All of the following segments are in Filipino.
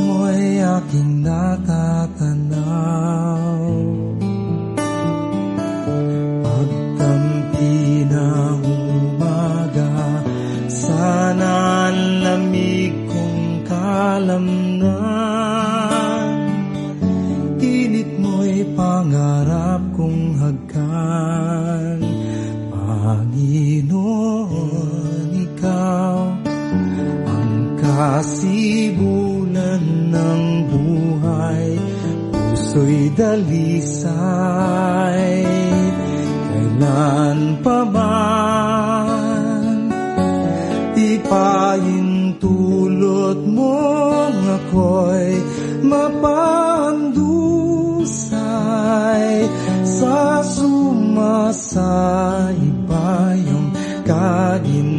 ako'y aking natatanaw. Pagtampi ng umaga Sana ang lamig kong kalamnan. Init mo'y pangarap kong hagkan. Panginoon, Ikaw ang kasi dalisay. Kailan pa man ipahintulot mo ako'y mapandusay? Sa sumasaybay ang kain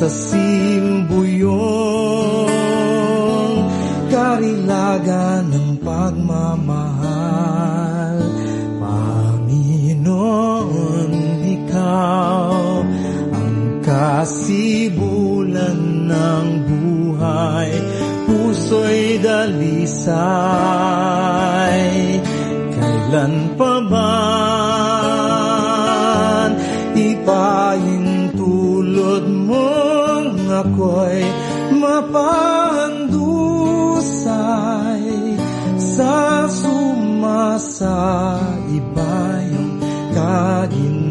sa simbuyong karilaga ng pagmamahal. Panginoon ikaw ang kasibulan ng buhay. Puso'y dalisay. Kailan pa sa iba yung kaginaan.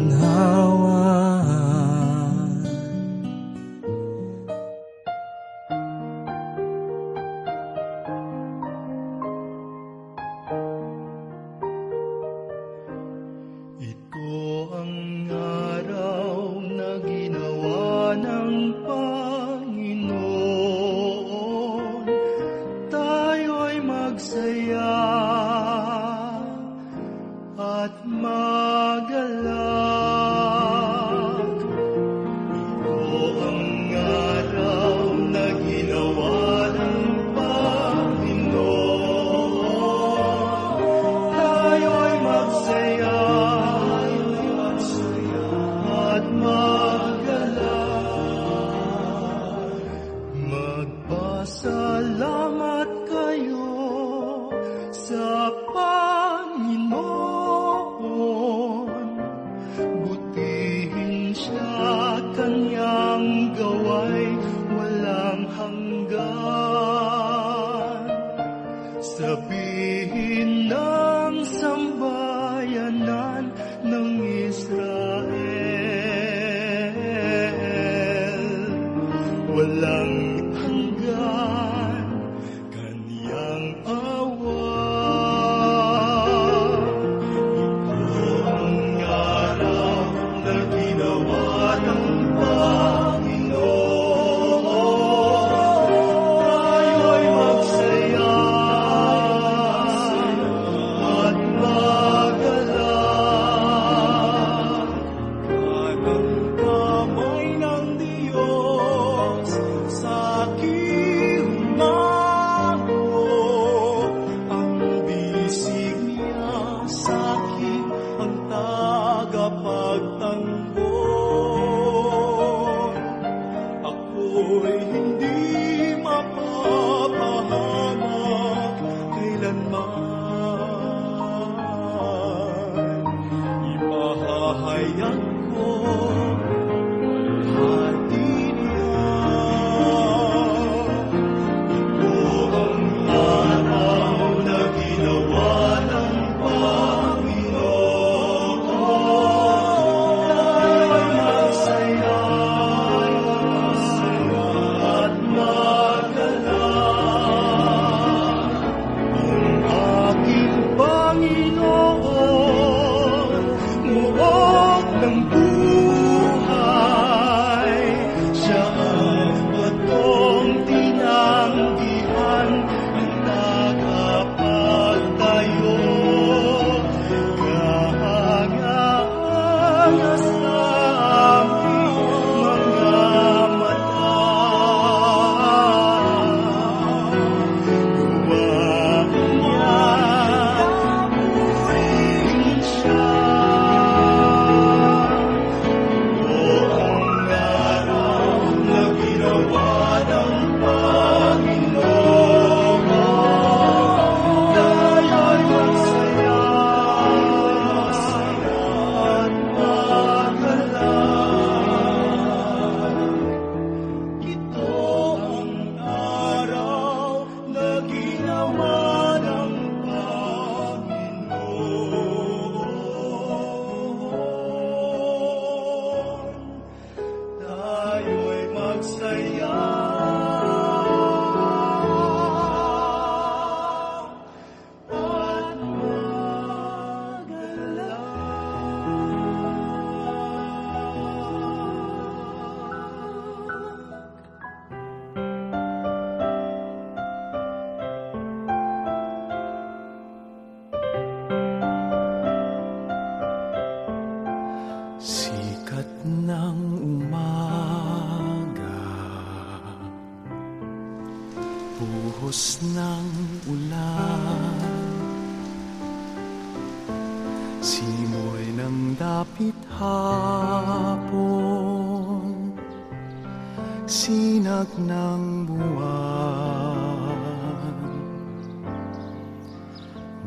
sikat ng umaga Buhos ng ulan Simoy ng dapit hapon Sinag ng buwan.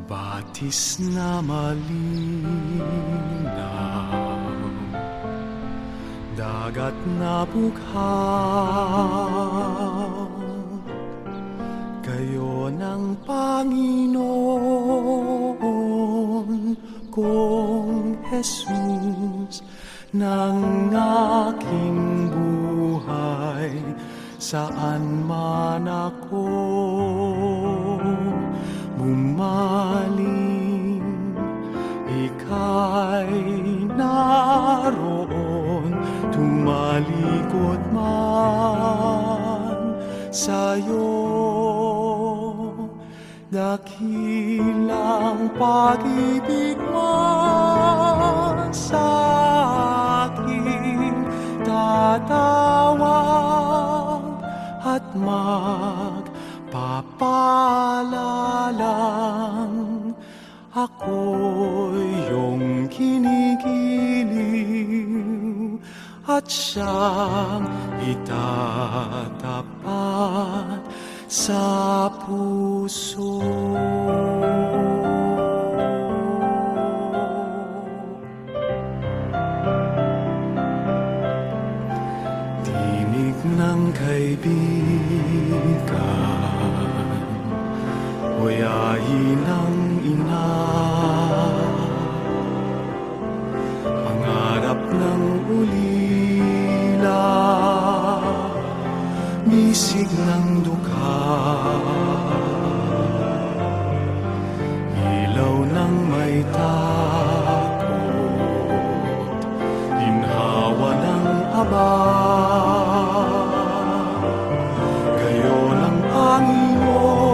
Batis na malinaw. Dagat na bughaw Kayo ng Panginoon kong Jesus ng aking buhay. Saan man ako bumaling ika'y naroon tumalikod man sa'yo dakilang pag-ibig mo sa akin. Tatawag at magpapalalang ako'y at siyang itatapat sa puso. Tinig ng kaibigan, Huyayin ng ina Pangarap ng ulila Misig ng dukha Ilaw ng may takot Ginhawa ng aba. Kayo ng Panginoon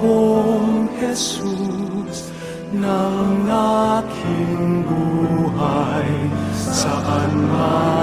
kong Jesus ng aking buhay. Saan man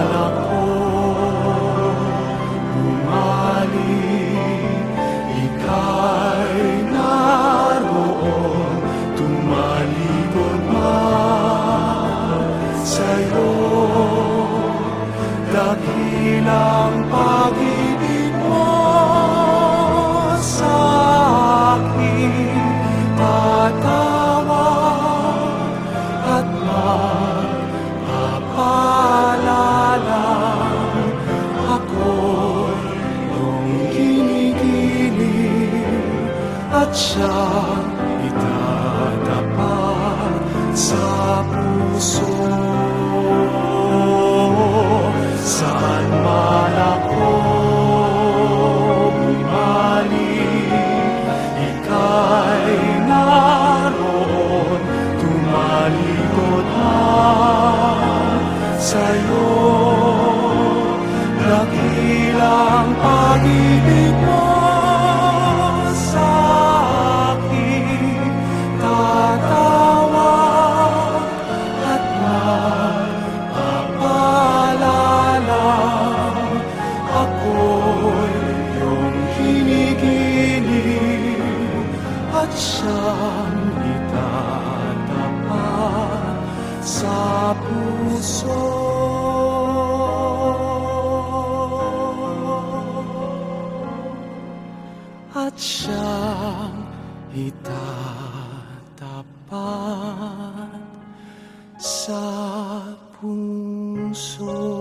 dakilang pag-ibig mo sa akin tatawag at magpapalala ako'y iyong kinikilig at siyang itatapat sa puso. siyang itatapat sa puso.